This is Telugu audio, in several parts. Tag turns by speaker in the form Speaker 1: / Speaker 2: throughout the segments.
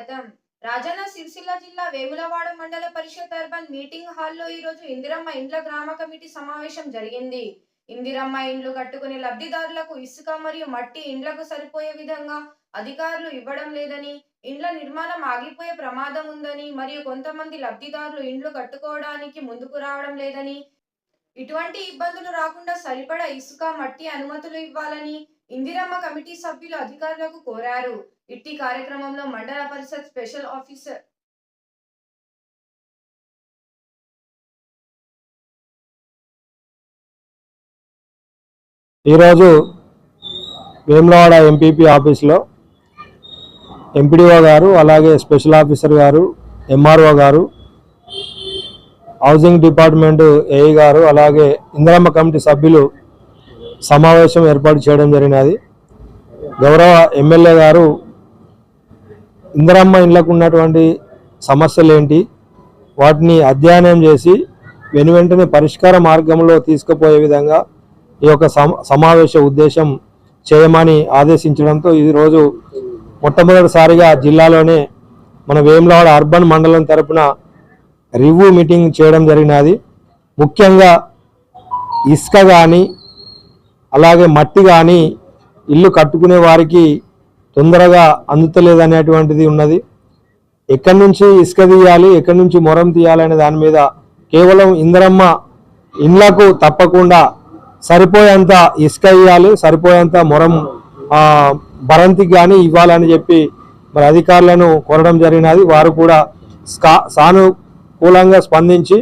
Speaker 1: స్వాగతం. రాజన్న సిరిసిల్ల జిల్లా వేములవాడ మండల పరిషత్ అర్బన్ మీటింగ్ హాల్లో ఈ రోజు ఇందిరమ్మ ఇండ్ల గ్రామ కమిటీ సమావేశం జరిగింది. ఇందిరమ్మ ఇండ్లు కట్టుకునే లబ్ధిదారులకు ఇసుక మరియు మట్టి ఇండ్లకు సరిపోయే విధంగా అధికారులు ఇవ్వడం లేదని ఇండ్ల నిర్మాణం ఆగిపోయే ప్రమాదం ఉందని మరియు కొంతమంది లబ్ధిదారులు ఇండ్లు కట్టుకోవడానికి ముందుకు రావడం లేదని ఇటువంటి ఇబ్బందులు రాకుండా సరిపడా ఇసుక మట్టి అనుమతులు ఇవ్వాలని ఇందిరమ్మ కమిటీ సభ్యులు అధికారులకు కోరారు. ఇట్టి కార్యక్రమంలో మండల పరిషత్ స్పెషల్ ఆఫీసర్
Speaker 2: ఈరోజు వేములవాడ ఎంపీపీ ఆఫీస్లో ఎంపీడీఓ గారు అలాగే స్పెషల్ ఆఫీసర్ గారు ఎంఆర్ఓ గారు హౌసింగ్ డిపార్ట్మెంట్ ఏఈ గారు అలాగే ఇందిరమ్మ కమిటీ సభ్యులు సమావేశం ఏర్పాటు చేయడం జరిగినది. గౌరవ ఎమ్మెల్యే గారు ఇందిరమ్మ ఇండ్లకు ఉన్నటువంటి సమస్యలు ఏంటి వాటిని అధ్యయనం చేసి వెను వెంటనే పరిష్కార మార్గంలో తీసుకుపోయే విధంగా ఈ యొక్క సమావేశ ఉద్దేశం చేయమని ఆదేశించడంతో ఈరోజు మొట్టమొదటిసారిగా జిల్లాలోనే మన వేములవాడ అర్బన్ మండలం తరపున రివ్యూ మీటింగ్ చేయడం జరిగినది. ముఖ్యంగా ఇసుక కానీ అలాగే మట్టి కానీ ఇల్లు కట్టుకునే వారికి తొందరగా అందుతలేదు అనేటువంటిది ఉన్నది. ఎక్కడి నుంచి ఇసుక తీయాలి ఎక్కడి నుంచి మొరం తీయాలి అనే దాని మీద కేవలం ఇందరమ్మ ఇండ్లకు తప్పకుండా సరిపోయేంత ఇసుక ఇవ్వాలి సరిపోయేంత మొరం భరంతికి కానీ ఇవ్వాలని చెప్పి మరి అధికారులను కోరడం జరిగినది. వారు కూడా సానుకూలంగా స్పందించి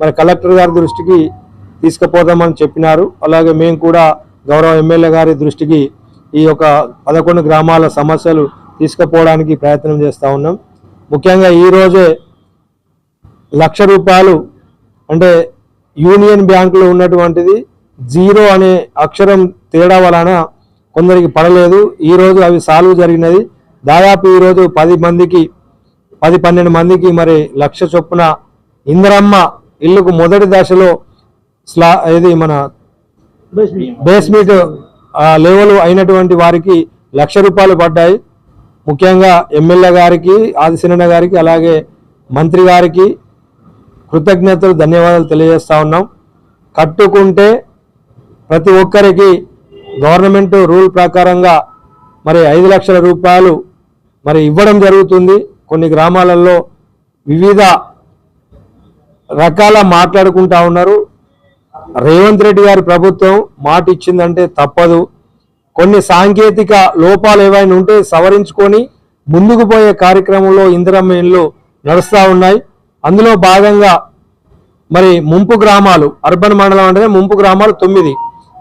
Speaker 2: మరి కలెక్టర్ గారి దృష్టికి తీసుకుపోదామని చెప్పినారు. అలాగే మేము కూడా గౌరవ ఎమ్మెల్యే గారి దృష్టికి ఈ యొక్క పదకొండు గ్రామాల సమస్యలు తీసుకుపోవడానికి ప్రయత్నం చేస్తూ ఉన్నాం. ముఖ్యంగా ఈ రోజే లక్ష రూపాయలు అంటే యూనియన్ బ్యాంకులో ఉన్నటువంటిది జీరో అనే అక్షరం తేడా వలన కొందరికి పడలేదు. ఈ రోజు అవి సాల్వ్ జరిగినది. దాదాపు ఈరోజు పది మందికి పది పన్నెండు మందికి మరి లక్ష చొప్పున ఇందిరమ్మ ఇల్లుకు మొదటి దశలో స్లా ఇది మన బేస్మెంట్ లెవెల్ అయినటువంటి వారికి లక్ష రూపాయలు పడ్డాయి. ముఖ్యంగా ఎమ్మెల్యే గారికి ఆదిశనన్న గారికి అలాగే మంత్రి గారికి కృతజ్ఞతలు ధన్యవాదాలు తెలియజేస్తా ఉన్నాం. కట్టుకుంటే ప్రతి ఒక్కరికి గవర్నమెంట్ రూల్ ప్రకారంగా మరి ఐదు లక్షల రూపాయలు మరి ఇవ్వడం జరుగుతుంది. కొన్ని గ్రామాలలో వివిధ రకాల మాట్లాడుకుంటా ఉన్నారు. రేవంత్ రెడ్డి గారి ప్రభుత్వం మాట ఇచ్చిందంటే తప్పదు. కొన్ని సాంకేతిక లోపాలు ఏవైనా ఉంటే సవరించుకొని ముందుకు పోయే కార్యక్రమంలో ఇందిరమ్మ నడుస్తూ ఉన్నాయి. అందులో భాగంగా మరి ముంపు గ్రామాలు అర్బన్ మండలం అంటే ముంపు గ్రామాలు తొమ్మిది.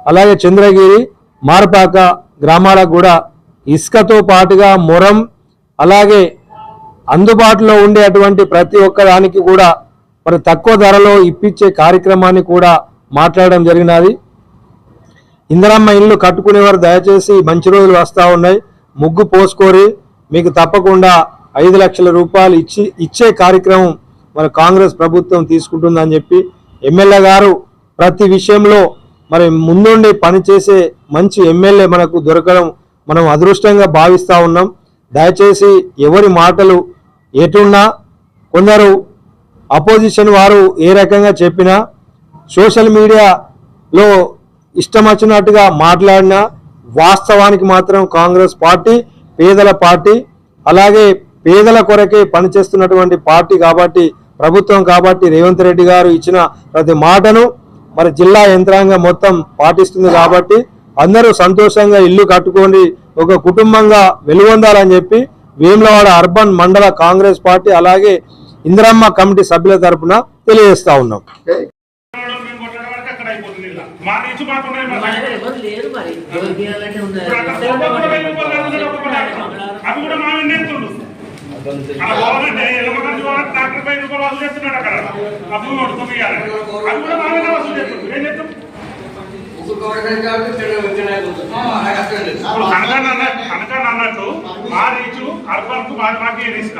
Speaker 2: అలాగే చంద్రగిరి మారపాక గ్రామాలకు కూడా ఇసుకతో పాటుగా మొరం అలాగే అందుబాటులో ఉండే అటువంటి ప్రతి ఒక్క దానికి కూడా మరి తక్కువ ధరలో ఇప్పించే కార్యక్రమాన్ని కూడా మాట్లాడడం జరిగినది. ఇందిరమ్మ ఇల్లు కట్టుకునేవారు దయచేసి మంచి రోజులు వస్తూ ఉన్నాయి. ముగ్గు పోసుకోరి మీకు తప్పకుండా ఐదు లక్షల రూపాయలు ఇచ్చి ఇచ్చే కార్యక్రమం మన కాంగ్రెస్ ప్రభుత్వం తీసుకుంటుందని చెప్పి ఎమ్మెల్యే గారు ప్రతి విషయంలో మరి ముందుండి పనిచేసే మంచి ఎమ్మెల్యే మనకు దొరకడం మనం అదృష్టంగా భావిస్తూ ఉన్నాం. దయచేసి ఎవరి మాటలు ఎటున్నా కొందరు అపోజిషన్ వారు ఏ రకంగా చెప్పినా సోషల్ మీడియాలో ఇష్టం వచ్చినట్టుగా మాట్లాడినా వాస్తవానికి మాత్రం కాంగ్రెస్ పార్టీ పేదల పార్టీ అలాగే పేదల కొరకే పనిచేస్తున్నటువంటి పార్టీ కాబట్టి ప్రభుత్వం కాబట్టి రేవంత్ రెడ్డి గారు ఇచ్చిన ప్రతి మాటను మరి జిల్లా యంత్రాంగం మొత్తం పాటిస్తుంది కాబట్టి అందరూ సంతోషంగా ఇల్లు కట్టుకొని ఒక కుటుంబంగా వెలుగొందాలని చెప్పి వేములవాడ అర్బన్ మండల కాంగ్రెస్ పార్టీ అలాగే ఇందిరమ్మ కమిటీ సభ్యుల తరఫున తెలియజేస్తా ఉన్నాం.
Speaker 3: రూపాయలు అడుగుతాడు ఒక్కొక్క డాక్టర్. అవి కూడా మా అలా పోవాలంటే ఎల్లమ్మగారి పోవాలంటే డాక్టర్ పై రూపాయలు వసూలు చేస్తున్నాడు అక్కడ. అప్పుడు కొడుతుంది అవి కూడా మా మీద వసూలు చేస్తుంది. ఏం చేస్తాం? కనకాన్ అన్నట్టు మా రీచు అర్బన్కు మాకు ఏ రిస్క్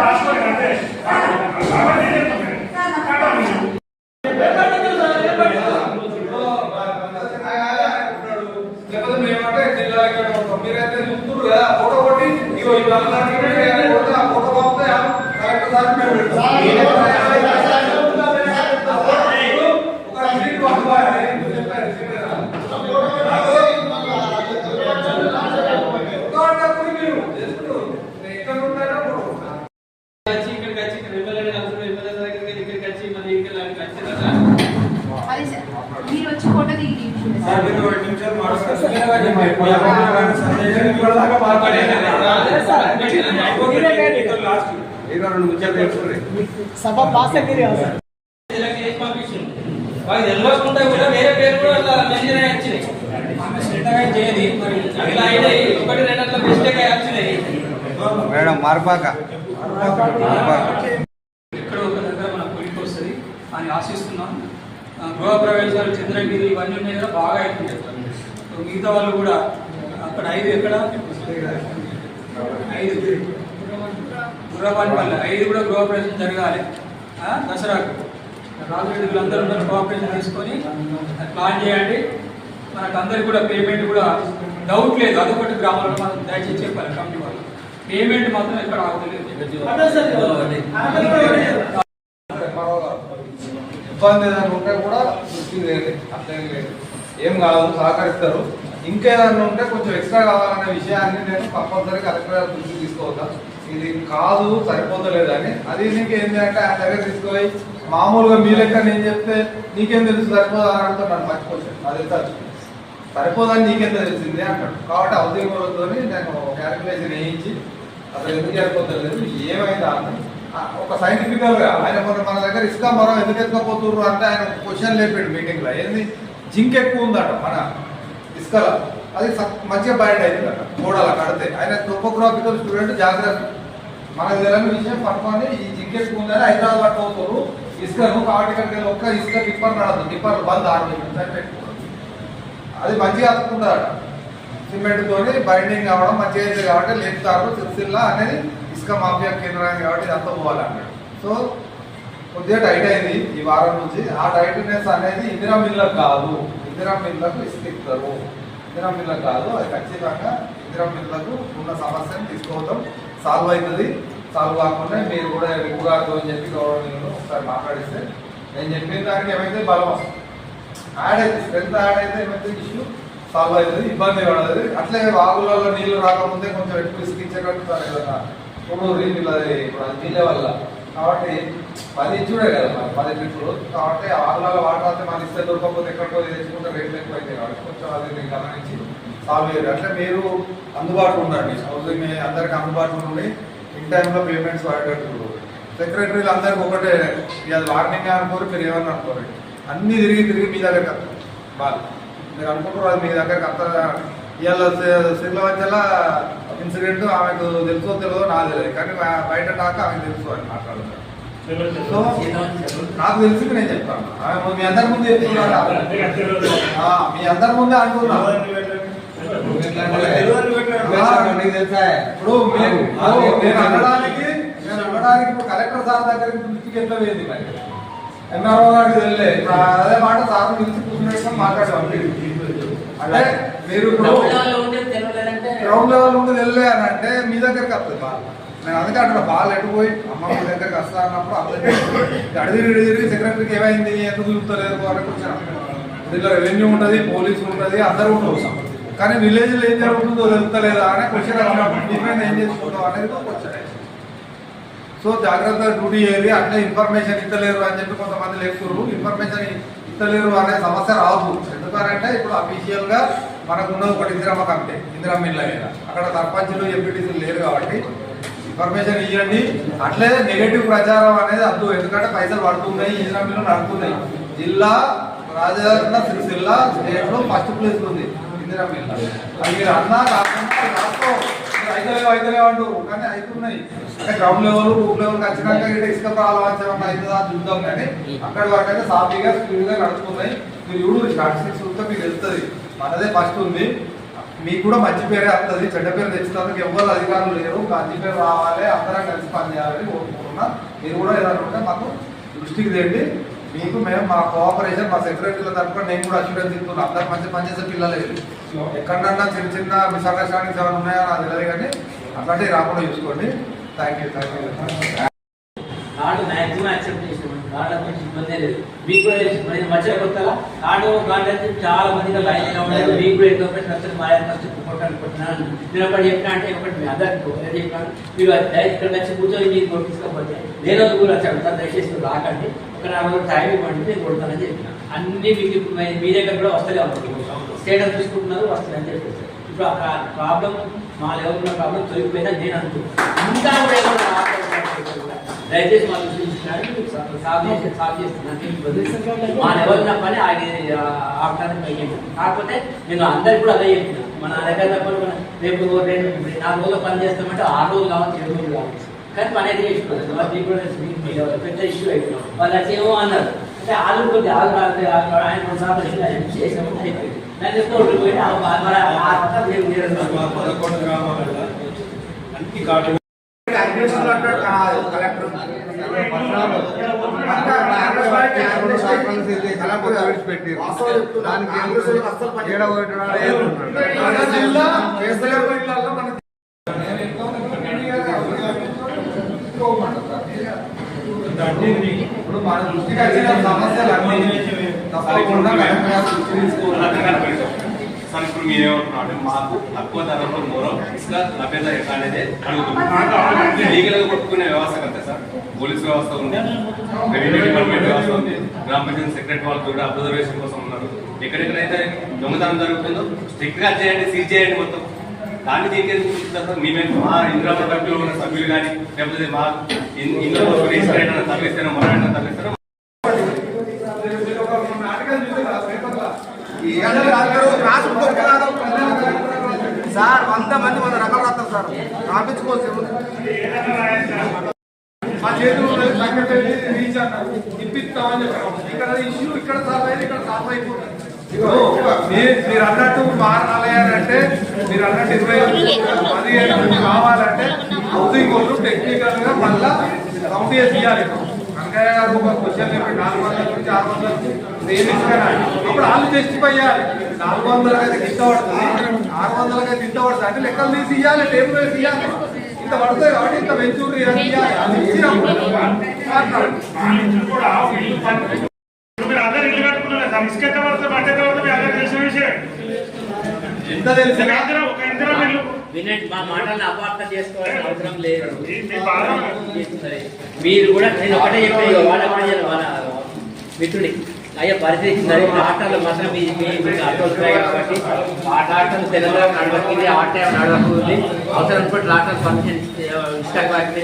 Speaker 3: రాసుకోండి అంతే అరవై నేను చెప్తాను. కాటా.
Speaker 4: లేకపోతే మేమంటే జిల్లా ఇక్కడ ఉంటాం. మీరైతే చూస్తున్నారు కదా ఫోటో కొట్టి ఇగో ఈ కొడితే ఆ ఫోటో పంపితే కరెక్ట్ సార్ మేము పెడతాం. ఒక సీట్ పంపాలి. ఎందుకు చెప్పారు? సీట్ కదా. ఫోటో అంటే మీరు చేస్తున్నారు. నేను ఇక్కడ ఉంటానో ఫోటో కొడతా.
Speaker 5: వచ్చి ఇక్కడికి వచ్చి ఇక్కడ ఎమ్మెల్యే కలిసి ఎమ్మెల్యే దగ్గరికి వెళ్ళి ఇక్కడికి వచ్చి మళ్ళీ ఇక్కడ వచ్చి కదా
Speaker 6: అది సార్ మీరు వచ్చి ఫోటో దిగి తీసుకుంటారు
Speaker 4: సార్ మీరు రెండు నిమిషాలు మాట్లాడతారు. మీ అకౌంట్లో కానీ సందేశం ఇప్పటిదాకా మాట్లాడలేదు. లాస్ట్ ఏదో రెండు
Speaker 5: వాళ్ళు తెలియకుండా కూడా వేరే పేరు కూడా అట్లా మెన్షన్ అయ్యి వచ్చినాయి చేయదు అట్లా అయినాయి ఒకటి రెండు అట్లా మిస్టేక్ అయ్యి వచ్చినాయి
Speaker 4: మేడం మార్పాక
Speaker 5: ఇక్కడ ఒక దగ్గర మన పొలికి వస్తుంది అని ఆశిస్తున్నాం ఆ, గృహ ప్రవేశాలు చంద్రగిరి ఇవన్నీ ఉన్నాయి కదా బాగా అవుతుంది సో మిగతా వాళ్ళు కూడా అక్కడ ఐదు ఎక్కడ? ఐదు. గుర్రపానిపల్లి ఐదు కూడా గృహ ప్రవేశం జరగాలి. ఆ, దసరాకు. రాజరెడ్డి వీళ్ళందరూ ఉన్నారు కోఆపరేషన్ తీసుకొని ప్లాన్ చేయండి. మనకు అందరికి కూడా పేమెంట్ కూడా డౌట్ లేదు. అదొకటి గ్రామాల్లో మనం దయచేసి చెప్పాలి కమిటీ వాళ్ళు. పేమెంట్ మాత్రం ఎక్కడ ఆగలేదు
Speaker 4: ఇబ్బంది ఏదైనా ఉంటే కూడా దృష్టి లేదు అట్లేం లేదు. ఏం కాదు సహకరిస్తారు. ఇంకా ఏదైనా ఉంటే కొంచెం ఎక్స్ట్రా కావాలనే విషయాన్ని నేను కంపల్సరీ కలెక్టర్ దృష్టి దృష్టికి తీసుకోవద్దా ఇది కాదు సరిపోతలేదు అని. అది నీకు ఏంటి అంటే ఆయన దగ్గర తీసుకుపోయి మామూలుగా మీ లెక్క నేను చెప్తే నీకేం తెలుసు సరిపోదా అని అంటే నన్ను మర్చిపోతాను అది తెలుసు సరిపోదని నీకెంత తెలిసింది అంటాడు. కాబట్టి హౌసింగ్ నేను క్యాలిక్యులేషన్ వేయించి అసలు ఎందుకు సరిపోతలేదు ఏమైందా అంటే ఒక సైంటిఫికల్గా ఆయన మొన్న మన దగ్గర ఇసుక మరం ఎందుకు ఎత్తుకపోతుర్రు అంటే ఆయన క్వశ్చన్ లేపాడు మీటింగ్లో ఏంది? జింక్ ఎక్కువ ఉందట మన ఇసుకలో. అది మంచిగా బయట అవుతుందట గోడల కడితే. ఆయన టోపోగ్రాఫికల్ స్టూడెంట్ జాగ్రత్త మనకు తెలియని విషయం పట్టుకొని ఈ జింక్ ఎక్కువ ఉందని హైదరాబాద్ పట్టుకోతున్నారు ఇసుకను కాబట్టి ఇక్కడికి ఒక్క ఇసుక టిప్పర్ నడదు. టిప్పర్ బంద్ ఆరు అది మంచిగా అతుకుంటారట సిమెంట్ తోని బైండింగ్ కావడం మంచిగా అయితే కాబట్టి లేపుతారు సిరిసిల్ల అనేది ఇసుక మాఫియా కేంద్రం కాబట్టి ఇదంతా పోవాలన్నాడు సో కొద్దిగా టైట్ అయింది ఈ వారం నుంచి. ఆ టైట్నెస్ అనేది ఇందిరా మిల్లకు కాదు. ఇందిరా మిల్లకు ఇసుక ఇస్తారు. ఇందిరా మిల్లకు కాదు. అది ఖచ్చితంగా ఇందిరా మిల్లకు ఉన్న సమస్యను తీసుకోవడం సాల్వ్ అవుతుంది. సాల్వ్ కాకుండా మీరు కూడా ఎక్కువ కాదు అని చెప్పి గౌరవనీయులు ఒకసారి మాట్లాడిస్తే నేను చెప్పిన దానికి ఏమైతే బలం వస్తుంది. యాడ్ అయితే స్ట్రెంత్ యాడ్ అయితే ఏమైతే ఇష్యూ? సాల్వ్ అవుతుంది. ఇబ్బంది పడదు అట్లే వాగులలో నీళ్ళు రాకముందే కొంచెం ఎక్కువ విసికించేటట్టు సార్ ఏదైనా ఇప్పుడు నీళ్ళు అది ఇప్పుడు వల్ల. కాబట్టి పది ఇచ్చుడే కదా మరి పది ట్రిప్పులు. కాబట్టి ఆరులాగా వాడాలి వాటర్ మన ఇస్తే దొరకకపోతే ఎక్కడికో తెచ్చుకుంటే రేట్లు ఎక్కువ అవుతాయి కాబట్టి కొంచెం అది నేను గమనించి సాల్వ్ చేయరు అట్లా మీరు అందుబాటులో ఉండండి. హౌసింగ్ అందరికి అందుబాటులో ఉండి ఇన్ టైంలో పేమెంట్స్ వాడేటట్టు సెక్రటరీలు అందరికి ఒకటే అది వార్నింగ్ అనుకోరు మీరు ఏమన్నా అనుకోరు. అన్నీ తిరిగి తిరిగి మీ దగ్గరికి వస్తారు. వాళ్ళు మీరు అనుకుంటారు అది మీ దగ్గరికి అంత ఇవాళ సిర్ల ఇన్సిడెంట్ ఆమెకు తెలుసో తెలియదో నాకు తెలియదు. కానీ బయట టాక్ ఆమెకు తెలుసు అని మాట్లాడుతారు సో నాకు తెలిసి నేను చెప్తాను. ఆమె మీ అందరి ముందు చెప్తున్నాను ఆ, మీ అందరి ముందే అంటున్నా ఇప్పుడు ఇప్పుడు నేను అనడానికి నేను అనడానికి ఇప్పుడు కలెక్టర్ సార్ దగ్గరికి దృష్టికి ఎట్లా మరి? ఎంఆర్ఓ గారికి వెళ్ళే అదే మాట సార్ పిలిచి మాట్లాడాం అంటే మీరు
Speaker 7: ఉంటే
Speaker 4: గ్రౌండ్ లెవెల్ వెళ్ళే అని అంటే మీ దగ్గరికి వస్తుంది బాల్. నేను అందుకే అంటున్నా బాల్ ఎటు పోయి అమ్మ మీ దగ్గరికి వస్తా అన్నప్పుడు అర్థం అడిగి తిరిగి సెక్రటరీకి ఏమైంది? ఎందుకు చూపుతలేదు? అని కూర్చున్నాం దీంట్లో రెవెన్యూ ఉంటుంది పోలీసు ఉంటుంది అందరూ ఉంటారు కానీ విలేజ్లో ఏం జరుగుతుందో తెలుస్తలేదా అనే క్వశ్చన్ డిఫరెంట్ ఏం చేసుకుంటాం అనేది క్వశ్చన్ సో జాగ్రత్తగా డ్యూటీ చేయాలి అట్లే ఇన్ఫర్మేషన్ ఇస్తలేరు అని చెప్పి కొంతమంది లేపుతున్నారు ఇన్ఫర్మేషన్ ఇస్తలేరు అనే సమస్య రాదు. ఎందుకంటే ఇప్పుడు అఫీషియల్గా ఒకటి ఇందిరమ్మ కమిటీ ఇందిరమ్మ ఇళ్ళ మీద. అక్కడ సర్పంచులు ఎంపీటీసీలు లేరు కాబట్టి ఇన్ఫర్మేషన్ ఇవ్వండి అట్లే నెగటివ్ ప్రచారం అనేది అద్దు ఎందుకంటే పైసలు పడుతున్నాయి ఇందిరమ్మ నడుతున్నాయి జిల్లా రాజన్న శ్రీ స్టేట్లో ఫస్ట్ ప్లేస్ ఉంది ఇందిరమ్మ ఇళ్ళ. అది మీరు అన్నా కాకుండా ఐదులేవు ఐదులేవు అంటూ కానీ అవుతున్నాయి అంటే గ్రౌండ్ లెవెల్ రూప్ లెవెల్ ఖచ్చితంగా ఇక్కడ ఇసుక ప్రాబ్లం అవుతుందా చూద్దాం కానీ అక్కడి వరకు అయితే సాఫీగా స్పీడ్గా మీరు చూడు స్టాటిస్టిక్స్ చూస్తే మీకు వెళ్తుంది మనదే ఫస్ట్ ఉంది. మీకు కూడా మంచి పేరే వస్తుంది. చెడ్డ పేరు తెచ్చుతానికి ఎవరు అధికారులు లేరు. మంచి పేరు రావాలి అందరం కలిసి పనిచేయాలని కోరుకుంటున్నా. మీరు కూడా ఏదైనా ఉంటే మాకు దృష్టికి తేండి. మీకు మేము మా కోఆపరేషన్ మా సెక్రటరీల తరఫున నేను కూడా అష్యూరెన్స్ ఇస్తున్నాను అందరు మంచి పనిచేసే పిల్లలే ఎక్కడన్నా చిన్న చిన్న మిస్అండర్స్టాండింగ్స్ ఏమైనా ఉన్నాయో నాకు తెలియదు కానీ అట్లాంటివి రాకుండా చూసుకోండి. Thank you thank you
Speaker 7: card maximum accept చేసినాం కార్డు కొంచెం ఇబ్బంది లేదు. మీకు కూడా మధ్య కొత్తగా కార్డు కార్డు చాలా మందిగా లైన్ మీకు కూడా ఎక్కువ వస్తుంది మా యొక్క వచ్చి కొట్టాలి నేను ఒకటి చెప్పినా అంటే ఒకటి మీ అందరికి ఒకటే చెప్పాను. మీరు ఇక్కడ వచ్చి కూర్చొని మీరు కొట్టించుకోకపోతే నేను కూడా చెప్తాను దయచేసి మీరు రాకండి. ఒక నాలుగు టైం ఇవ్వండి నేను కొడతానని చెప్పిన. అన్ని మీకు ఇప్పుడు మీ- దగ్గర కూడా వస్తలే ఉంటుంది స్టేటస్ చూసుకుంటున్నారు వస్తాయని చెప్పేసి. ఇప్పుడు ఆ ప్రాబ్లం మా లెవెల్ ఉన్న ప్రాబ్లం తొలిపోయినా నేను అంటూ ఇంకా కూడా ఏమైనా దయచేసి మా దృష్టికి తీసుకురండి. మీకు చేస్తున్నాను మా లెవెల్ ఉన్న పని ఆగి ఆపడానికి కాకపోతే నేను అందరికి కూడా అదే చెప్తున్నాను మన దగ్గర తప్పని రేపు రెండు నాలుగు రోజులు పని చేస్తామంటే ఆరు రోజులు కావచ్చు ఏడు రోజులు కావచ్చు కానీ పని అయితే చేసుకోలేదు కూడా పెద్ద ఇష్యూ అయిపోయినాం వాళ్ళు వచ్చి ఏమో అన్నారు అంటే ఆలు కొద్ది ఆలు ఆలు ఆయన రెండు సార్లు ఆయన చేసాము అయిపోయింది నేను చెప్తే పోయి మరి ఆ మేము
Speaker 2: పదకొండు గ్రామాలలో అన్ని కార్డు
Speaker 4: ఇప్పుడు మన దృష్టికి వచ్చిన సమస్యలు అన్ని తప్పకుండా కలెక్టర్ గారి తీసుకోవాలి.
Speaker 8: సార్ ఇప్పుడు మాకు తక్కువ ధరలో మూలం ఇసుక లభ్యత ఎట్లా అనేది అడుగుతున్నాం కొట్టుకునే వ్యవస్థ కదా సార్ పోలీస్ వ్యవస్థ ఉంది రెవెన్యూ డిపార్ట్మెంట్ వ్యవస్థ ఉంది గ్రామ పంచాయతీ సెక్రటరీ వాళ్ళు కూడా అబ్జర్వేషన్ కోసం ఉన్నారు ఎక్కడెక్కడైతే దొంగతనం జరుగుతుందో స్ట్రిక్ట్గా చేయండి సీజ్ చేయండి మొత్తం దాన్ని దీనికి ఎందుకు చూపిస్తారు మేమే మా ఇంద్రామ కమిటీలో ఉన్న సభ్యులు కానీ లేకపోతే మా ఇందులో రిజిస్టర్ తరలిస్తారో మరణ తరలిస్తారో
Speaker 4: సార్ వంద మంది వంద రకాలు రాస్తారు సార్ రాపించుకోవచ్చు మా చేతిలో ఉన్నది రీచ్ అన్నారు. ఇప్పిస్తామని చెప్పారు. ఇక్కడ ఇష్యూ ఇక్కడ సాల్వ్ అయింది ఇక్కడ సాల్వ్ అయిపోతుంది. మీరు అన్నట్టు మారాలంటే మీరు అన్నట్టు ఇరవై పదిహేను కావాలంటే హౌసింగ్ వాళ్ళు టెక్నికల్గా మళ్ళా కౌంట్ చేసి ఇవ్వాలి వెంకయ్య గారు ఒక క్వశ్చన్ చెప్పి నాలుగు వందల నుంచి ఆరు వందల ఇస్తారా అప్పుడు వాళ్ళు జస్టిఫై చేయాలి. నాలుగు వందలకి అయితే గిట్ట పడుతుంది. ఆరు వందలకి అయితే ఇంత పడుతుంది. అంటే లెక్కలు తీసి ఇవ్వాలి టేబుల్ వేసి ఇవ్వాలి ఇంత పడుతుంది కాబట్టి ఇంత వెంచూరి
Speaker 3: ఎంత మీ
Speaker 7: వినండి మాటలను అపార్థం చేసుకోవాల్సిన అవసరం లేదు. మీరు కూడా నేను ఒకటే చెప్పాను వాళ్ళ వాళ్ళ మిత్రుడి. అయ్యా పరిస్థితి ఆటలు మాత్రం మీ మీకు కాబట్టి ఆ ఆటలు తెలంగాణ నడవకుంది ఆట నడవకుంది అవసరం పట్ల ఆటలు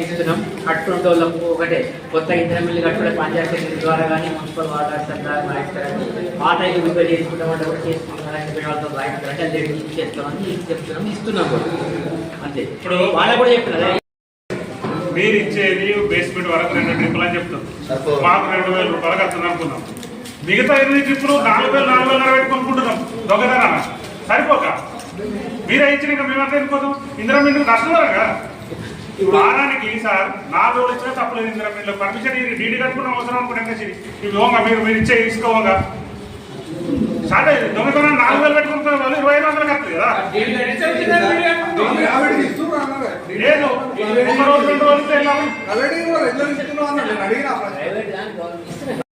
Speaker 7: ఇస్తున్నాం కట్టుకుంటే వాళ్ళకు ఒకటే కొత్త ఇంధన మిల్లు కట్టుకునే పంచాయతీ ద్వారా కానీ మున్సిపల్ వాటర్ కానీ ఆట రిపేర్ చేసుకుంటామంటే కూడా చేసుకుంటామంటే వాళ్ళతో రాయించాలంటే అది చేస్తామని చెప్తున్నాం ఇస్తున్నాం కూడా. అంతే. ఇప్పుడు వాళ్ళకు కూడా చెప్తున్నారు
Speaker 3: మీరు ఇచ్చేది బేస్మెంట్ వరకు రెండు ట్రిప్పులు అని చెప్తారు మాకు రెండు వేల రూపాయలు కడుతుంది అనుకున్నాం. మిగతా ఎనిమిది ట్రిప్పులు నాలుగు వేలు నాలుగు వేలు అరవై కొనుక్కుంటున్నాం. దొంగదనా సరిపోక. మీరే ఇచ్చిన ఇంకా మేమంతా ఎందుకోదాం ఇందిరా మీరు కష్టం కదా. వారానికి సార్ నాలుగు రోజులు ఇచ్చినా తప్పలేదు ఇందిరా మీరు పర్మిషన్ డీడీ కట్టుకున్న అవసరం అనుకుంటే ఇవి మీరు మీరు ఇచ్చే ఇసుకోగా సరే దొంగతనం నాలుగు వేలు పెట్టుకుంటున్నారు వాళ్ళు ఇరవై ఐదు వందలు కట్టలేదు కదా.
Speaker 4: ఆవిడ
Speaker 3: లేదు. ఒక రోజు రెండు రోజులు వెళ్ళాము